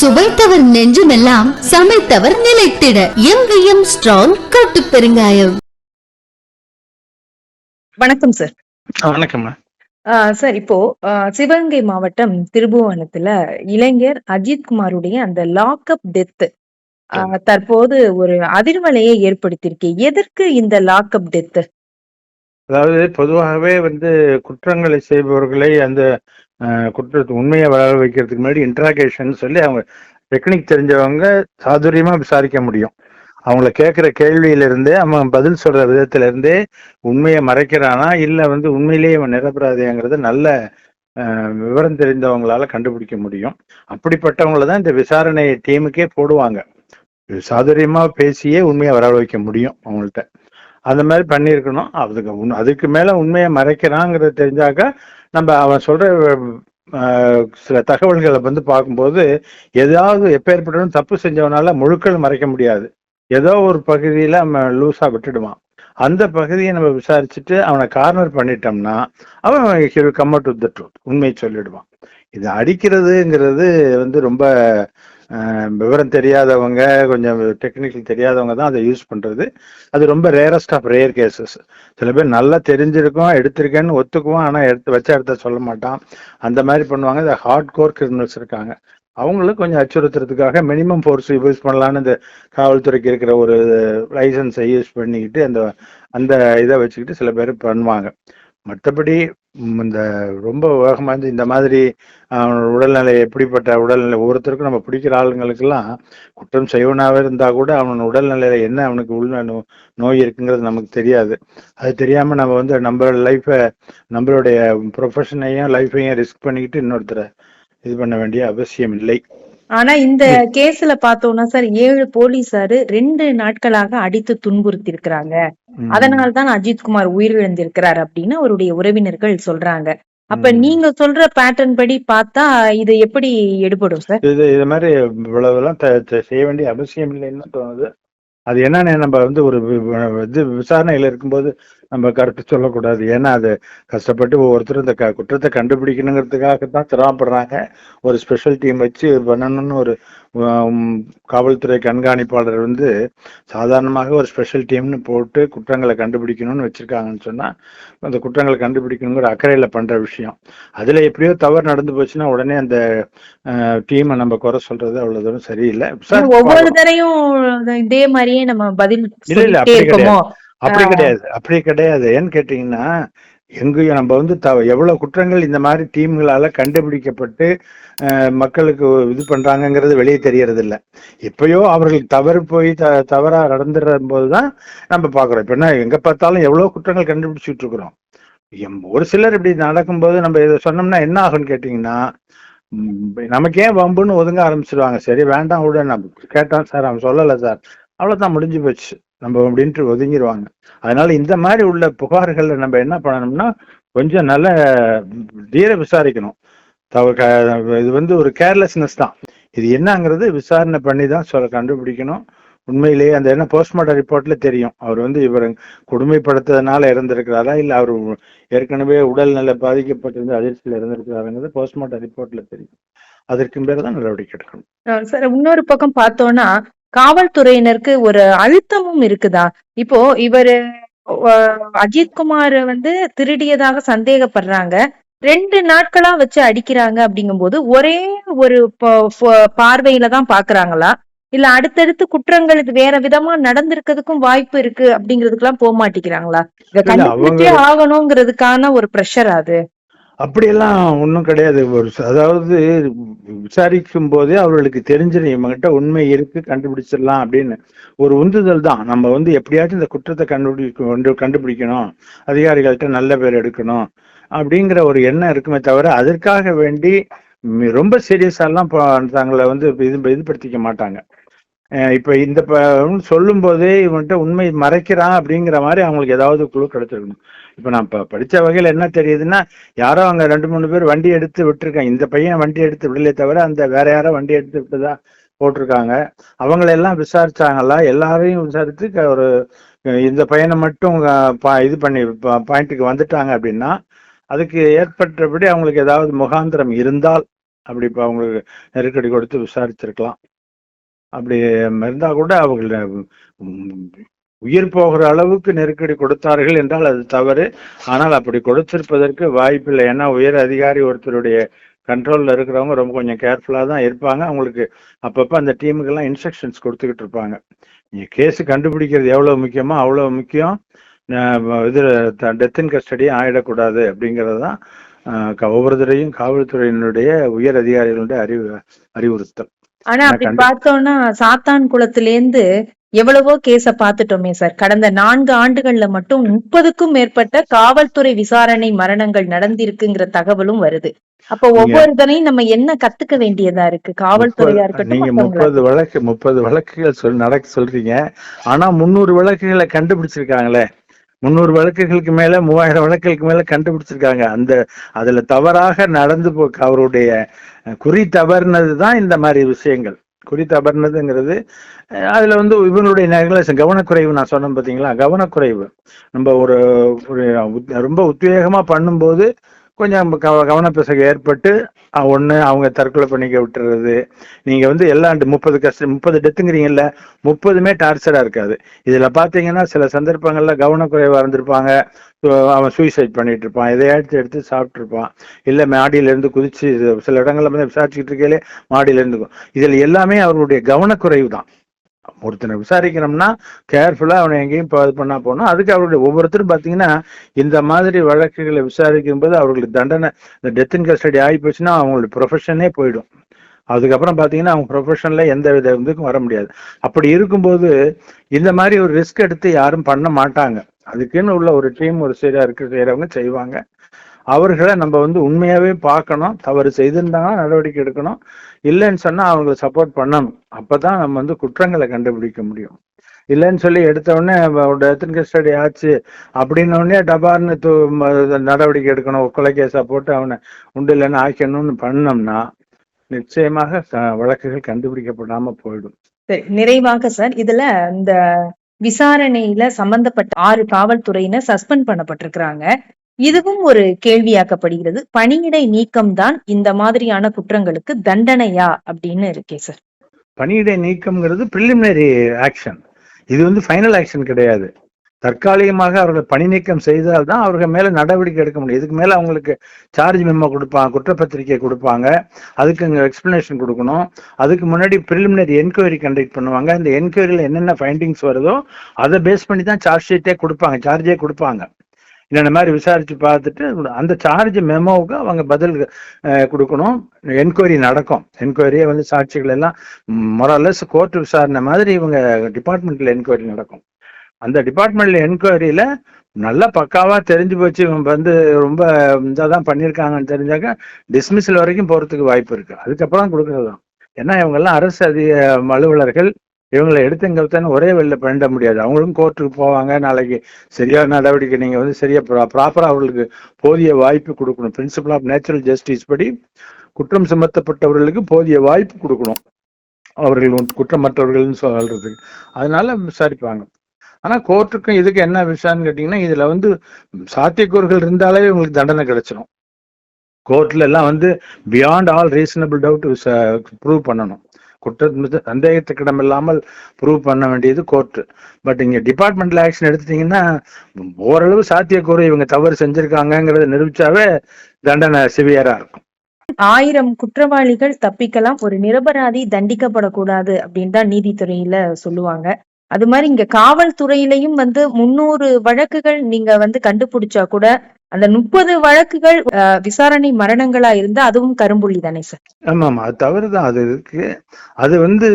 சுவைத்தவர் நெஞ்சுமெல்லாம் சமைத்தவர் நிலைத்திட. எங்கேயும் ஸ்ட்ராங் கட்டு பெருங்காயம். வணக்கம் சார் வணக்கம்மா ஆஹ் சார் இப்போ ஆஹ் சிவகங்கை மாவட்டம் திருபுவனத்துல இளைஞர் அஜித் குமாருடைய அந்த லாக்அப் டெத் தற்போது ஒரு அதிர்வலையை ஏற்படுத்தியிருக்கு. எதற்கு இந்த லாக்அப் டெத் அதாவது பொதுவாகவே வந்து குற்றங்களை செய்பவர்களை அந்த குற்றத்து உண்மையை வர வைக்கிறதுக்கு முன்னாடி இன்ட்ராகேஷன் சொல்லி அவங்க டெக்னிக் தெரிஞ்சவங்க சாதுரியமா விசாரிக்க முடியும். அவங்கள கேட்குற கேள்வியிலிருந்தே அவன் பதில் சொல்ற விதத்திலிருந்தே உண்மையை மறைக்கிறானா இல்லை வந்து உண்மையிலேயே அவன் நிரபராதிங்கிறத நல்ல விவரம் தெரிந்தவங்களால கண்டுபிடிக்க முடியும். அப்படிப்பட்டவங்கள தான் இந்த விசாரணை டீமுக்கே போடுவாங்க. சாதுரியமா பேசியே உண்மையை வர வைக்க முடியும் அவங்கள்ட்ட. அந்த மாதிரி பண்ணியிருக்கணும். அதுக்கு உண்- அதுக்கு மேலே உண்மையை மறைக்கிறாங்கிறத தெரிஞ்சாக்க நம்ம அவன் சொல்கிற சில தகவல்களை வந்து பார்க்கும்போது ஏதாவது எப்பேற்பட்டாலும் தப்பு செஞ்சவனால முழுக்கள் மறைக்க முடியாது. ஏதோ ஒரு பகுதியில் அவன் லூஸாக விட்டுடுவான். அந்த பகுதியை நம்ம விசாரிச்சுட்டு அவனை கார்னர் பண்ணிட்டோம்னா அவன் கம் டு த ட்ரூத் உண்மையை சொல்லிடுவான். இது அடிக்கிறதுங்கிறது வந்து ரொம்ப விவரம் தெரியாதவங்க கொஞ்சம் டெக்னிக்கல் தெரியாதவங்க தான் அதை யூஸ் பண்ணுறது அது ரொம்ப ரேரஸ்ட் ஆஃப் ரேர் கேசஸ் சில பேர் நல்லா தெரிஞ்சிருக்கோம் எடுத்திருக்கேன்னு ஒத்துக்குவோம் ஆனால் எடுத்து வச்ச இடத்த சொல்ல மாட்டான். அந்த மாதிரி பண்ணுவாங்க. இந்த ஹார்ட் கோர் கிரிமினல்ஸ் இருக்காங்க. அவங்களும் கொஞ்சம் அச்சுறுத்துறதுக்காக மினிமம் ஃபோர்ஸ் யூஸ் பண்ணலான்னு இந்த காவல்துறைக்கு இருக்கிற ஒரு லைசன்ஸை யூஸ் பண்ணிக்கிட்டு அந்த அந்த இதை வச்சுக்கிட்டு சில பேர் பண்ணுவாங்க. மற்றபடி இந்த ரொம்ப வேகமாக இருந்து இந்த மாதிரி அவனோட உடல்நிலை எப்படிப்பட்ட உடல்நிலை ஒவ்வொருத்தருக்கும் நம்ம பிடிக்கிற ஆளுங்களுக்கெல்லாம் குற்றம் செய்வனாகவே இருந்தா கூட அவன் உடல்நிலையில என்ன அவனுக்கு உள்ள நோ- நோய் இருக்குங்கிறது நமக்கு தெரியாது. அது தெரியாம நம்ம வந்து நம்ம லைஃப்பை நம்மளுடைய ப்ரொஃபஷனையும் லைஃப்பையும் ரிஸ்க் பண்ணிக்கிட்டு இன்னொருத்தரை இது பண்ண வேண்டிய அவசியம் இல்லை ஆனா இந்த கேஸ்ல பார்த்தோம்னா சார் ஏழு போலீசாரு ரெண்டு நாட்களாக அடித்து துன்புறுத்தி இருக்கிறாங்க. அதனால்தான் அஜித் குமார் உயிரிழந்திருக்கிறார் அப்படின்னு அவருடைய உறவினர்கள் சொல்றாங்க. அப்ப. நீங்க சொல்ற பேட்டர்ன் படி பார்த்தா இது எப்படி எடுபடும் சார்? இது இது மாதிரி இவ்வளவுலாம் த- த- செய்ய வேண்டிய அவசியம் இல்லைன்னு தோணுது. அது என்னன்னு நம்ம வந்து ஒரு இது விசாரணையில இருக்கும்போது நம்ம கருத்து சொல்லக்கூடாது. ஏன்னா அது கஷ்டப்பட்டு ஒவ்வொருத்தரும் இந்த க- குற்றத்தை கண்டுபிடிக்கணுங்கிறதுக்காக தான் சிரமப்படுறாங்க ஒரு ஸ்பெஷல் டீம் வச்சு பண்ணணும்னு ஒரு காவல்துறை கண்காணிப்பாளர் வந்து சாதாரணமாக ஒரு ஸ்பெஷல் டீம்னு போட்டு குற்றங்களை கண்டுபிடிக்கணும்னு வச்சிருக்காங்கன்னு சொன்னா அந்த குற்றங்களை கண்டுபிடிக்கணுங்கிற அக்கறையில பண்ற விஷயம். அதுல எப்படியோ தவறு நடந்து போச்சுன்னா உடனே அந்த டீமை நம்ம குறை சொல்றது அவ்வளவு தூரம் சரியில்லை. ஒவ்வொரு. தரையும் இதே மாதிரியே நம்ம பதில் இல்ல, இல்ல, அப்படி இருக்கோமோ? அப்படி கிடையாது. அப்படி கிடையாது. ஏன்னு கேட்டீங்கன்னா எங்கேயும் நம்ம வந்து த எவ்வளோ குற்றங்கள் இந்த மாதிரி டீம்களால் கண்டுபிடிக்கப்பட்டு மக்களுக்கு இது பண்ணுறாங்கங்கிறது வெளியே தெரியறது இல்ல எப்பயோ அவர்கள் தவறு போய் த தவறாக நடந்துடும் போது தான் நம்ம பார்க்குறோம் இப்போ என்ன எங்கே பார்த்தாலும் எவ்வளோ குற்றங்கள் கண்டுபிடிச்சிட்டு இருக்கிறோம் எம்- ஒரு சிலர் இப்படி நடக்கும்போது நம்ம இதை சொன்னோம்னா என்ன ஆகும்னு கேட்டிங்கன்னா நமக்கே நமக்கு ஏன் வம்புன்னு ஒதுங்க ஆரம்பிச்சிருவாங்க. சரி வேண்டாம் விட நம்ம கேட்டோம் சார் அவன் சொல்லலை சார். அவ்வளோதான் முடிஞ்சு போச்சு. நம்ம அப்படின்ட்டு ஒதுங்கிடுவாங்க அதனால இந்த மாதிரி உள்ள புகார்களை நம்ம என்ன பண்ணணும்னா கொஞ்சம் நல்ல தீர விசாரிக்கணும். இது வந்து ஒரு கேர்லெஸ்னஸ் தான். இது என்னங்கிறது விசாரணை பண்ணி தான் சொல்ல கண்டுபிடிக்கணும். உண்மையிலேயே அந்த என்ன போஸ்ட்மார்ட்டம் ரிப்போர்ட்ல தெரியும். அவர் வந்து இவர் கொடுமைப்படுத்ததுனால இறந்திருக்கிறாரா இல்ல அவர் ஏற்கனவே உடல் நிலை பாதிக்கப்பட்டிருந்து அதிர்ச்சியில் இறந்திருக்கிறாருங்கிறது போஸ்ட்மார்ட்டம் ரிப்போர்ட்ல தெரியும். அதற்கு பேர் தான் நடவடிக்கை எடுக்கணும். சார் இன்னொரு பக்கம் பார்த்தோம்னா காவல்துறையினருக்கு ஒரு அழுத்தமும் இருக்குதா? இப்போ இவரு அஹ், அஜித் குமார் வந்து திருடியதாக சந்தேகப்படுறாங்க. ரெண்டு நாட்களா வச்சு அடிக்கிறாங்க அப்படிங்கும்போது ஒரே ஒரு பார்வையில தான் பாக்குறாங்களா? இல்ல அடுத்தடுத்து குற்றங்கள் இது வேற விதமா நடந்திருக்கிறதுக்கும் வாய்ப்பு இருக்கு அப்படிங்கிறதுக்கெல்லாம் போக மாட்டேங்கிறாங்களா இத கண்டுபிடிச்சே ஆகணுங்கிறதுக்கான ஒரு ப்ரெஷர் அது? அப்படியெல்லாம் ஒன்றும் கிடையாது. ஒரு அதாவது விசாரிக்கும் போதே அவர்களுக்கு தெரிஞ்சிடும் இவங்ககிட்ட உண்மை இருக்கு கண்டுபிடிச்சிடலாம் அப்படின்னு. ஒரு உந்துதல் தான். நம்ம வந்து எப்படியாச்சும் இந்த குற்றத்தை கண்டுபிடிக்க கண்டுபிடிக்கணும். அதிகாரிகள்கிட்ட நல்ல பேர் எடுக்கணும் அப்படிங்கிற ஒரு எண்ணம் இருக்குமே தவிர அதற்காக வேண்டி ரொம்ப சீரியஸாலாம் தங்களை வந்து இது இதுபடுத்திக்க மாட்டாங்க. இப்போ இப்ப இந்த ப- சொல்லும் போதே இவன்கிட்ட உண்மை மறைக்கிறான் அப்படிங்கிற மாதிரி அவங்களுக்கு ஏதாவது குழு கிடைச்சிருக்கணும். இப்ப நான் இப்ப படிச்ச வகையில என்ன தெரியுதுன்னா யாரோ அங்க ரெண்டு மூணு பேர் வண்டி எடுத்து விட்டுருக்காங்க. இந்த பையன் வண்டி எடுத்து விடலே தவிர அந்த வேற யாரோ வண்டி எடுத்து விட்டுதான் போட்டிருக்காங்க. அவங்கள எல்லாம் விசாரிச்சாங்களா? எல்லாரையும் விசாரித்து க- ஒரு இந்த பையனை மட்டும் பா- இது பண்ணி பாயிண்ட்டுக்கு வந்துட்டாங்க அப்படின்னா அதுக்கு ஏற்பட்டபடி அவங்களுக்கு ஏதாவது முகாந்திரம் இருந்தால் அப்படி இப்போ அவங்களுக்கு நெருக்கடி கொடுத்து விசாரிச்சிருக்கலாம். அப்படி இருந்தா கூட அவங்கள உயிர் போகிற அளவுக்கு நெருக்கடி கொடுத்தார்கள் என்றால் அது தவறு. ஆனால் அப்படி கொடுத்திருப்பதற்கு வாய்ப்பில்லை. ஏன்னா உயர் அதிகாரி ஒருத்தருடைய கண்ட்ரோல்ல இருக்கிறவங்க ரொம்ப கொஞ்சம் கேர்ஃபுல்லா தான் இருப்பாங்க. அவங்களுக்கு அப்பப்ப அந்த டீமுக்கெல்லாம் இன்ஸ்ட்ரக்ஷன்ஸ் கொடுத்துக்கிட்டு இருப்பாங்க. நீங்க கேஸ் கண்டுபிடிக்கிறது எவ்வளவு முக்கியமோ அவ்வளவு முக்கியம். இது டெத் இன் கஸ்டடி ஆயிடக்கூடாது அப்படிங்கிறது தான் அஹ், க- ஒவ்வொருத்தரையும் காவல்துறையினுடைய உயர் அதிகாரிகளுடைய அறிவு அறிவுறுத்தல். ஆனா அப்படி பார்த்தோம்னா சாத்தான் குளத்திலேந்து எவ்வளவோ கேஸ பாத்துட்டோமே சார் கடந்த நான்கு ஆண்டுகள்ல மட்டும் முப்பதுக்கும் மேற்பட்ட காவல்துறை விசாரணை மரணங்கள் நடந்திருக்குங்கிற தகவலும் வருது. அப்ப ஒவ்வொருத்தரையும் நம்ம என்ன கத்துக்க வேண்டியதா இருக்கு? காவல்துறையா இருக்கட்டும் நீங்க முப்பது வழக்கு முப்பது வழக்குகள் சொல் நடக்க சொல்றீங்க. ஆனா முந்நூறு வழக்குகளை கண்டுபிடிச்சிருக்காங்களே. முந்நூறு வழக்குகளுக்கு மேல மூவாயிரம் வழக்குகளுக்கு மேல கண்டுபிடிச்சிருக்காங்க. அந்த அதுல தவறாக நடந்து போ அவருடைய குறி தவறுனது தான் இந்த மாதிரி விஷயங்கள். குறி தவறுனதுங்கிறது அதுல வந்து இவனுடைய நெக்லஸ் கவனக்குறைவு நான் சொன்னேன் பாத்தீங்களா? கவனக்குறைவு. நம்ம ஒரு ரொம்ப உத்வேகமா பண்ணும்போது கொஞ்சம் கவ கவனப்பிசகு ஏற்பட்டு ஒன்று ஒண்ணு அவங்க தற்கொலை பண்ணிக்க விட்டுறது. நீங்க வந்து எல்லா முப்பது கஷ்ட முப்பது டெத்துங்கிறீங்கல்ல முப்பதுமே டார்ச்சரா இருக்காது. இதுல பாத்தீங்கன்னா சில சந்தர்ப்பங்கள்ல கவனக்குறைவா இருந்திருப்பாங்க. அவன் சூசைட் பண்ணிட்டு இருப்பான் எதையாச்சும் எடுத்து சாப்பிட்டு இருப்பான் இல்ல மாடியில இருந்து குதிச்சு சில இடங்கள்ல வந்து விசாரிச்சுக்கிட்டு இருக்கையிலே மாடியில இருந்து இதுல எல்லாமே அவருடைய கவனக்குறைவு தான் ஒருத்தனை விசாரிக்கணும்னா கேர்ஃபுல்லா அவனை எங்கேயும் இப்போ இது பண்ணா போனோம் அதுக்கு அவருடைய ஒவ்வொருத்தரும் பாத்தீங்கன்னா இந்த மாதிரி வழக்குகளை விசாரிக்கும் போது அவர்களுக்கு தண்டனை இந்த டெத் இன் கஸ்டடி ஆகி போச்சுன்னா அவங்களுடைய ப்ரொஃபஷனே போயிடும். அதுக்கப்புறம் பாத்தீங்கன்னா அவங்க ப்ரொஃபஷன்ல எந்த வித இதுக்கும் வர முடியாது. அப்படி இருக்கும்போது இந்த மாதிரி ஒரு ரிஸ்க் எடுத்து யாரும் பண்ண மாட்டாங்க. அதுக்குன்னு உள்ள ஒரு டீம் ஒரு சரியா இருக்க செய்யறவங்க செய்வாங்க. அவர்களை நம்ம வந்து உண்மையாவே பார்க்கணும். தவறு செய்திருந்தாங்கன்னா நடவடிக்கை எடுக்கணும். இல்லைன்னு சொன்னா அவங்களை சப்போர்ட் பண்ணணும். அப்பதான் நம்ம வந்து குற்றங்களை கண்டுபிடிக்க முடியும். இல்லைன்னு சொல்லி எடுத்த உடனே டெத் கஸ்டடி ஆச்சு. அப்படின்ன உடனே டபார்னு நடவடிக்கை எடுக்கணும். கொலை கேஸா போட்டு அவனை உண்டு இல்லைன்னு ஆக்கணும்னு பண்ணோம்னா நிச்சயமாக வழக்குகள் கண்டுபிடிக்கப்படாம போயிடும். சரி நிறைவாக சார் இதுல இந்த விசாரணையில சம்பந்தப்பட்ட ஆறு காவல்துறையினர் சஸ்பெண்ட் பண்ணப்பட்டிருக்கிறாங்க. இதுவும் ஒரு கேள்வியாக்கப்படுகிறது. பணியிடை நீக்கம் தான் இந்த மாதிரியான குற்றங்களுக்கு தண்டனையா அப்படின்னு இருக்கே சார் பணியிடை நீக்கம்ங்கிறது பிரிலிமினரி ஆக்ஷன் இது வந்து ஃபைனல் ஆக்ஷன் கிடையாது. தற்காலிகமாக அவர்கள் பணி நீக்கம் செய்தால் தான் அவர்கள் மேலே நடவடிக்கை எடுக்க முடியும். இதுக்கு மேலே அவங்களுக்கு சார்ஜ் மெம்மோ கொடுப்பாங்க குற்றப்பத்திரிக்கை கொடுப்பாங்க. அதுக்கு இங்கே எக்ஸ்பிளனேஷன் கொடுக்கணும். அதுக்கு முன்னாடி ப்ரிலிமினரி என்கொயரி கண்டக்ட் பண்ணுவாங்க. இந்த என்கொயரியில் என்னென்ன ஃபைண்டிங்ஸ் வருதோ அதை பேஸ் பண்ணி தான் சார்ஜ் ஷீட்டே கொடுப்பாங்க சார்ஜே கொடுப்பாங்க. என்னென்ன மாதிரி விசாரிச்சு பார்த்துட்டு அந்த சார்ஜ் மெமோவுக்கு அவங்க பதில் கொடுக்கணும். என்கொயரி நடக்கும். என்கொயரியே வந்து சாட்சிகள் எல்லாம் மொரலஸ் கோர்ட் விசாரணை மாதிரி இவங்க டிபார்ட்மெண்ட்ல என்கொயரி நடக்கும். அந்த டிபார்ட்மெண்ட்ல என்கொயரியில நல்லா பக்காவா தெரிஞ்சு போச்சு. இவங்க வந்து ரொம்ப இதான் பண்ணியிருக்காங்கன்னு தெரிஞ்சாக்க டிஸ்மிஸல் வரைக்கும் போறதுக்கு வாய்ப்பு இருக்கு. அதுக்கப்புறம் கொடுக்கறது தான் ஏன்னா இவங்க எல்லாம் அரசு அதிக அலுவலர்கள் இவங்களை எடுத்து எங்க ஒரே வெளில பண்ண முடியாது. அவங்களும் கோர்ட்டுக்கு போவாங்க. நாளைக்கு சரியான நடவடிக்கை நீங்க வந்து சரியா ப்ராப்பரா அவர்களுக்கு போதிய வாய்ப்பு கொடுக்கணும். பிரின்சிபல் ஆஃப் நேச்சுரல் ஜஸ்டிஸ் படி குற்றம் சுமத்தப்பட்டவர்களுக்கு போதிய வாய்ப்பு கொடுக்கணும். அவர்கள் குற்றமற்றவர்கள்னு சொல்றதுக்கு. அதனால விசாரிப்பாங்க. ஆனா கோர்ட்டுக்கும் இதுக்கு என்ன விஷயம்னு கேட்டீங்கன்னா இதுல வந்து சாத்தியக்கூறுகள் இருந்தாலே உங்களுக்கு தண்டனை கிடைச்சிடும் கோர்ட்ல எல்லாம் வந்து beyond all reasonable doubt prove பண்ணணும். குற்ற சந்தேகத்துக்கிடமில்லாமல் ப்ரூவ் பண்ண வேண்டியது கோர்ட்டு பட் இங்க டிபார்ட்மெண்டல் ஆக்ஷன் எடுத்துட்டீங்கன்னா ஓரளவு சாத்தியக்கூறு இவங்க தவறு செஞ்சிருக்காங்கங்கிறத நிரூபிச்சாவே தண்டனை சிவியரா இருக்கும். ஆயிரம் குற்றவாளிகள் தப்பிக்கலாம் ஒரு நிரபராதி தண்டிக்கப்படக்கூடாது அப்படின்னு தான் நீதித்துறையில சொல்லுவாங்க. அது மாதிரி இங்க காவல்துறையிலையும் வந்து முன்னூறு வழக்குகள் நீங்க வந்து கண்டுபிடிச்சா கூட அந்த முப்பது வழக்குகள் விசாரணை மரணங்களா இருந்தா அதுவும் கரும்புள்ளி தானே சார்? ஆமா ஆமா அது தவறுதான். அது இருக்கு. அது வந்து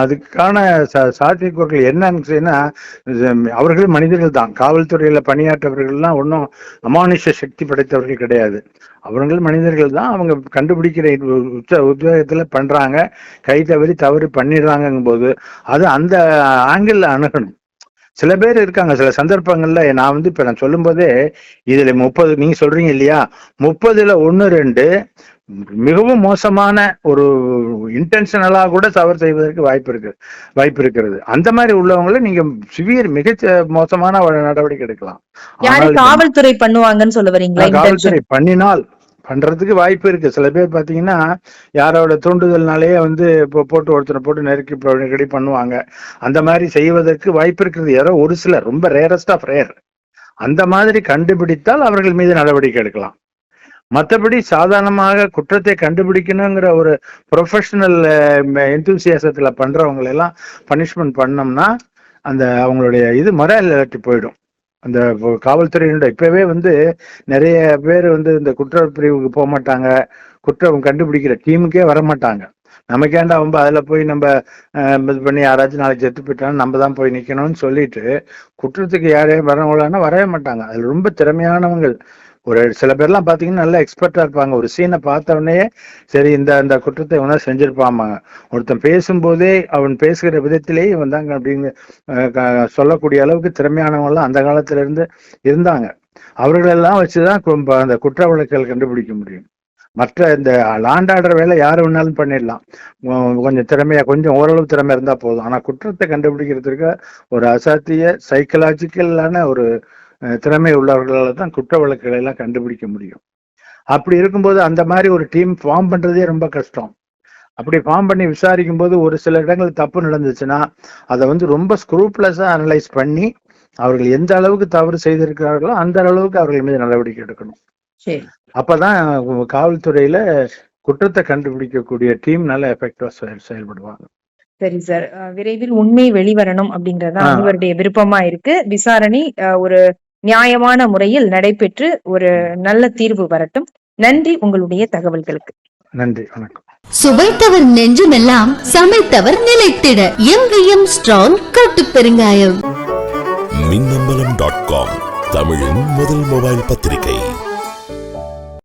அதுக்கான சா- சாத்தியக்கூறுகள் என்னன்னு அவர்கள் மனிதர்கள் தான் காவல்துறையில பணியாற்றவர்கள்லாம் ஒன்றும் அமானுஷ சக்தி படைத்தவர்கள் கிடையாது. அவர்கள் மனிதர்கள் தான் அவங்க கண்டுபிடிக்கிற உச்ச உத்வேகத்தில் பண்ணுறாங்க கை தவறி தவறு பண்ணிடுறாங்கும் போது அது அந்த ஆங்கிளில் அணுகணும். சில பேர் இருக்காங்க சில சந்தர்ப்பங்கள்ல நான் வந்து இப்ப நான் சொல்லும் போதே இதுல முப்பது நீங்க சொல்றீங்க இல்லையா? முப்பதுல ஒன்னு ரெண்டு மிகவும் மோசமான ஒரு இன்டென்ஷனலா கூட தவறு செய்வதற்கு வாய்ப்பு இருக்கு வாய்ப்பு இருக்கிறது. அந்த மாதிரி உள்ளவங்கள நீங்க சிவியர் மிகச்ச மோசமான ஒரு நடவடிக்கை எடுக்கலாம். காவல்துறை பண்ணுவாங்கன்னு சொல்ல வரீங்களா காவல்துறை பண்ணினால் பண்றதுக்கு வாய்ப்பு இருக்கு. சில பேர் பாத்தீங்கன்னா யாரோட தூண்டுதல்னாலேயே வந்து இப்போ போட்டு ஒருத்தனை போட்டு நெருக்கி நெருக்கடி பண்ணுவாங்க. அந்த மாதிரி செய்வதற்கு வாய்ப்பு இருக்கிறது யாரோ ஒரு சிலர் ரொம்ப ரேரஸ்ட் ஆஃப் ரேர் அந்த மாதிரி கண்டுபிடித்தால் அவர்கள் மீது நடவடிக்கை எடுக்கலாம். மற்றபடி சாதாரணமாக குற்றத்தை கண்டுபிடிக்கணுங்கிற ஒரு ப்ரொஃபஷனல் எந்தூசியாசத்தில் பண்றவங்களை எல்லாம் பனிஷ்மெண்ட் பண்ணோம்னா அந்த அவங்களுடைய இது மொராலிட்டி போயிடும். அந்த காவல்துறையினுடைய இப்பவே வந்து நிறைய பேர் வந்து இந்த குற்றப்பிரிவுக்கு போக மாட்டாங்க. குற்றம் கண்டுபிடிக்கிற டீமுக்கே வர மாட்டாங்க. நமக்கேண்டா ரொம்ப அதில் போய் நம்ம இது பண்ணி யாராச்சும் நாளைக்கு செத்து போயிட்டாலும் நம்ம தான் போய் நிற்கணும்னு சொல்லிட்டு குற்றத்துக்கு யாரையும் வரவங்களான்னா வரவே மாட்டாங்க. அதில் ரொம்ப திறமையானவங்கள். ஒரு சில பேர்லாம் பாத்தீங்கன்னா நல்லா எக்ஸ்பர்ட்டாக இருப்பாங்க. ஒரு சீனை பார்த்த உடனே சரி இந்த அந்த குற்றத்தை இவனா செஞ்சிருப்பாங்க ஒருத்தன் பேசும்போதே அவன் பேசுகிற விதத்திலேயே இவன் தாங்க அப்படின்னு சொல்லக்கூடிய அளவுக்கு திறமையானவங்களாம் அந்த காலத்துல இருந்து இருந்தாங்க. அவர்களெல்லாம் வச்சுதான் கு- அந்த குற்ற வழக்குகள் கண்டுபிடிக்க முடியும். மற்ற இந்த லாண்டாடுற வேலை யாரு வேணாலும் பண்ணிடலாம். கொஞ்சம் திறமையா கொஞ்சம் ஓரளவு திறமை இருந்தா போதும். ஆனா குற்றத்தை கண்டுபிடிக்கிறதுக்கு ஒரு அசாத்திய சைக்கலாஜிக்கலான ஒரு திறமை உள்ளவர்களால தான் குற்ற வழக்குகளை எல்லாம் கண்டுபிடிக்க முடியும். அப்படி இருக்கும்போது அந்த மாதிரி ஒரு டீம் ஃபார்ம் பண்றதே ரொம்ப கஷ்டம். அப்படி ஃபார்ம் பண்ணி விசாரிக்கும் போது ஒரு சில இடங்கள் தப்பு நடந்துச்சுன்னா அதை வந்து ரொம்ப ஸ்க்ரூப்லஸா அனலைஸ் பண்ணி அவர்கள் எந்த அளவுக்கு தவறு செய்திருக்கிறார்களோ அந்த அளவுக்கு அவர்கள் மீது நடவடிக்கை எடுக்கணும். சரி. அப்பதான் காவல்துறையில குற்றத்தை கண்டுபிடிக்கக்கூடிய டீம் நல்ல எஃபெக்டிவா செயல்படுவாங்க. சரி சார். விரைவில் உண்மை வெளிவரணும் அப்படிங்கறது ஆ. அனைவருடைய விருப்பமா இருக்கு. விசாரணை ஒரு நியாயமான முறையில் நடைபெற்று ஒரு நல்ல தீர்வு வரட்டும். நன்றி உங்களுடைய தகவல்களுக்கு. நன்றி வணக்கம். சுவைத்தவர் நெஞ்சுமெல்லாம் சமைத்தவர் நிலைத்திட. எங்கேயும் ஸ்ட்ராங் கட்டு பெருங்காயம் மின்னம்பலம் டாட் காம் தமிழின் முதல் மொபைல் பத்திரிகை.